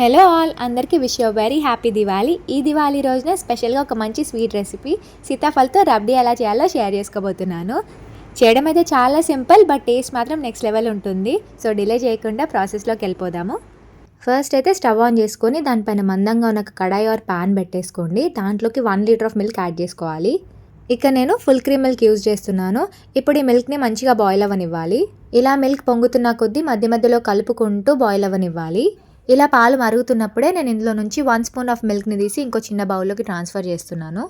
Hello all అందరికీ wish you very happy Diwali ఈ దివాళీ రోజున స్పెషల్గా ఒక మంచి స్వీట్ రెసిపీ సీతాఫల్తో రబ్డీ ఎలా చేయాలో షేర్ చేసుకోబోతున్నాను. చేయడం అయితే చాలా సింపుల్ బట్ టేస్ట్ మాత్రం నెక్స్ట్ లెవెల్ ఉంటుంది. సో డిలే చేయకుండా ప్రాసెస్లోకి వెళ్ళిపోదాము. ఫస్ట్ అయితే స్టవ్ ఆన్ చేసుకొని దానిపైన మందంగా ఉన్న కడాయి ఆర్ పాన్ పెట్టేసుకోండి. దాంట్లోకి one litre of milk add చేసుకోవాలి. ఇక నేను ఫుల్ క్రీమ్ మిల్క్ యూజ్ చేస్తున్నాను. ఇప్పుడు ఈ మిల్క్ని మంచిగా బాయిల్ అవ్వనివ్వాలి. ఇలా మిల్క్ పొంగుతున్న కొద్దీ మధ్య మధ్యలో కలుపుకుంటూ బాయిల్ అవ్వనివ్వాలి. ఇలా పాలు మరుగుతున్నప్పుడే నేను ఇందులో నుంచి వన్ స్పూన్ ఆఫ్ మిల్క్ని తీసి ఇంకో చిన్న బౌల్లోకి ట్రాన్స్ఫర్ చేస్తున్నాను.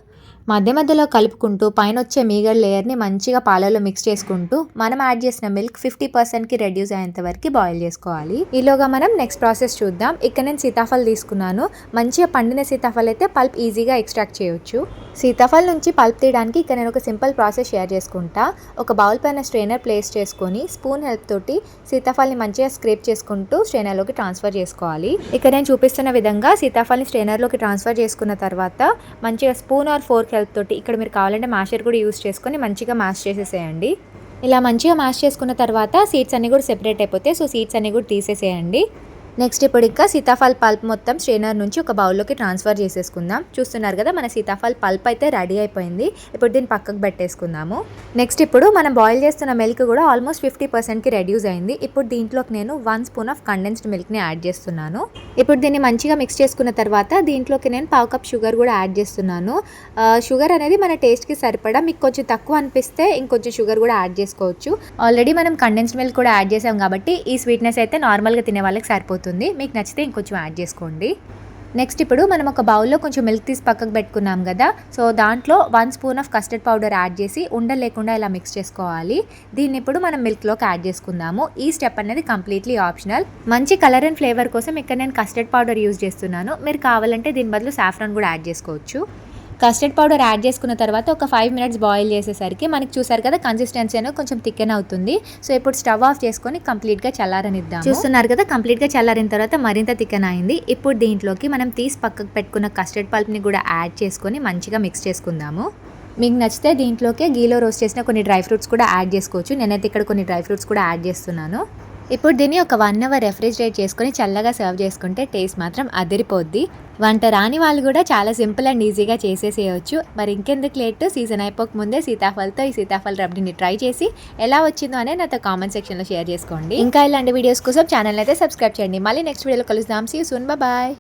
మధ్య మధ్యలో కలుపుకుంటూ పైన వచ్చే మీగడ లేయర్ని మంచిగా పాలలో మిక్స్ చేసుకుంటూ మనం యాడ్ చేసిన మిల్క్ ఫిఫ్టీ పర్సెంట్కి రెడ్యూస్ అయ్యేంత వరకు బాయిల్ చేసుకోవాలి. ఈలోగా మనం నెక్స్ట్ ప్రాసెస్ చూద్దాం. ఇక్కడ నేను సీతాఫలం తీసుకున్నాను. మంచిగా పండిన సీతాఫలం అయితే పల్ప్ ఈజీగా ఎక్స్ట్రాక్ట్ చేయొచ్చు. సీతాఫల్ నుంచి పల్ప్ తీయడానికి ఇక్కడ నేను ఒక సింపుల్ ప్రాసెస్ షేర్ చేసుకుంటా. ఒక బౌల్ పైన స్ట్రైనర్ ప్లేస్ చేసుకొని స్పూన్ హెల్ప్ తోటి సీతాఫల్ని మంచిగా స్క్రేప్ చేసుకుంటూ స్ట్రైనర్లోకి ట్రాన్స్ఫర్ చేసుకోవాలి. ఇక్కడ నేను చూపిస్తున్న విధంగా సీతాఫల్ని స్ట్రైనర్లోకి ట్రాన్స్ఫర్ చేసుకున్న తర్వాత మంచిగా స్పూన్ ఆర్ ఫోర్క్ హెల్ప్ తోటి ఇక్కడ మీరు కావాలంటే మాషర్ కూడా యూస్ చేసుకొని మంచిగా మ్యాష్ చేసేసేయండి. ఇలా మంచిగా మ్యాష్ చేసుకున్న తర్వాత సీడ్స్ అన్నీ కూడా సెపరేట్ అయిపోతాయి. సో సీడ్స్ అన్నీ కూడా తీసేసేయండి. నెక్స్ట్ ఇప్పుడు ఇంకా సీతాఫల్ పల్ప్ మొత్తం స్ట్రైనర్ నుంచి ఒక బౌల్లోకి ట్రాన్స్ఫర్ చేసేసుకుందాం. చూస్తున్నారు కదా మన సీతాఫల్ పల్ప్ అయితే రెడీ అయిపోయింది. ఇప్పుడు దీన్ని పక్కకు పెట్టేసుకుందాము. నెక్స్ట్ ఇప్పుడు మనం బాయిల్ చేస్తున్న మిల్క్ కూడా ఆల్మోస్ట్ ఫిఫ్టీ పర్సెంట్కి రెడ్యూస్ అయింది. ఇప్పుడు దీంట్లోకి నేను వన్ స్పూన్ ఆఫ్ కండెన్స్డ్ మిల్క్ని యాడ్ చేస్తున్నాను. ఇప్పుడు దీన్ని మంచిగా మిక్స్ చేసుకున్న తర్వాత దీంట్లోకి నేను పావు కప్ షుగర్ కూడా యాడ్ చేస్తున్నాను. షుగర్ అనేది మన టేస్ట్కి సరిపడా మీకు కొంచెం తక్కువ అనిపిస్తే ఇంకొంచెం షుగర్ కూడా యాడ్ చేసుకోవచ్చు. ఆల్రెడీ మనం కండెన్స్డ్ మిల్క్ కూడా యాడ్ చేసాం కాబట్టి ఈ స్వీట్నెస్ అయితే నార్మల్గా తినే వాళ్ళకి సరిపోతుంది. మీకు నచ్చితే ఇంకొంచెం యాడ్ చేసుకోండి. నెక్స్ట్ ఇప్పుడు మనం ఒక బౌల్లో కొంచెం మిల్క్ తీసి పక్కకు పెట్టుకున్నాం కదా. సో దాంట్లో one spoon of custard powder add చేసి ఉండలేకుండా ఇలా మిక్స్ చేసుకోవాలి. దీన్ని ఇప్పుడు మనం మిల్క్లోకి యాడ్ చేసుకుందాము. ఈ స్టెప్ అనేది కంప్లీట్లీ ఆప్షనల్ మంచి కలర్ అండ్ ఫ్లేవర్ కోసం ఇక్కడ నేను కస్టర్డ్ పౌడర్ యూజ్ చేస్తున్నాను. మీరు కావాలంటే దీని బదులు సాఫ్రాన్ కూడా యాడ్ చేసుకోవచ్చు. కస్టర్డ్ పౌడర్ యాడ్ చేసుకున్న తర్వాత ఒక ఫైవ్ మినిట్స్ బాయిల్ చేసేసరికి మనకి చూసారు కదా కన్సిస్టెన్సీ అనేది కొంచెం థిక్కెన్ అవుతుంది. సో ఇప్పుడు స్టవ్ ఆఫ్ చేసుకొని కంప్లీట్గా చల్లారనిద్దాం చూస్తున్నారు కదా కంప్లీట్గా చల్లారిన తర్వాత మరింత థిక్కెన్ అయింది. ఇప్పుడు దీంట్లోకి మనం తీసి పక్కకు పెట్టుకున్న కస్టర్డ్ పల్ప్ని కూడా యాడ్ చేసుకొని మంచిగా మిక్స్ చేసుకుందాము. మీకు నచ్చితే దీంట్లోకి గీలో రోస్ట్ చేసిన కొన్ని డ్రై ఫ్రూట్స్ కూడా యాడ్ చేసుకోవచ్చు. నేనైతే ఇక్కడ కొన్ని డ్రై ఫ్రూట్స్ కూడా యాడ్ చేస్తున్నాను. ఇప్పుడు దీన్ని ఒక వన్ అవర్ రెఫ్రిజిరేట్ చేసుకొని చల్లగా సర్వ్ చేసుకుంటే టేస్ట్ మాత్రం అదిరిపోద్ది. వంట రాని వాళ్ళు కూడా చాలా సింపుల్ అండ్ ఈజీగా చేసేసేయచ్చు. మరి ఇంకెందుకు లేట్ సీజన్ అయిపోక ముందే సీతాఫలతో ఈ సీతాఫల రబ్డిని ట్రై చేసి ఎలా వచ్చిందో అనే నాతో కామెంట్ సెక్షన్లో షేర్ చేసుకోండి. ఇంకా ఇలాంటి వీడియోస్ కోసం ఛానల్ అయితే సబ్స్క్రైబ్ చేయండి. మళ్ళీ నెక్స్ట్ వీడియోలో కలుద్దాం. See soon bye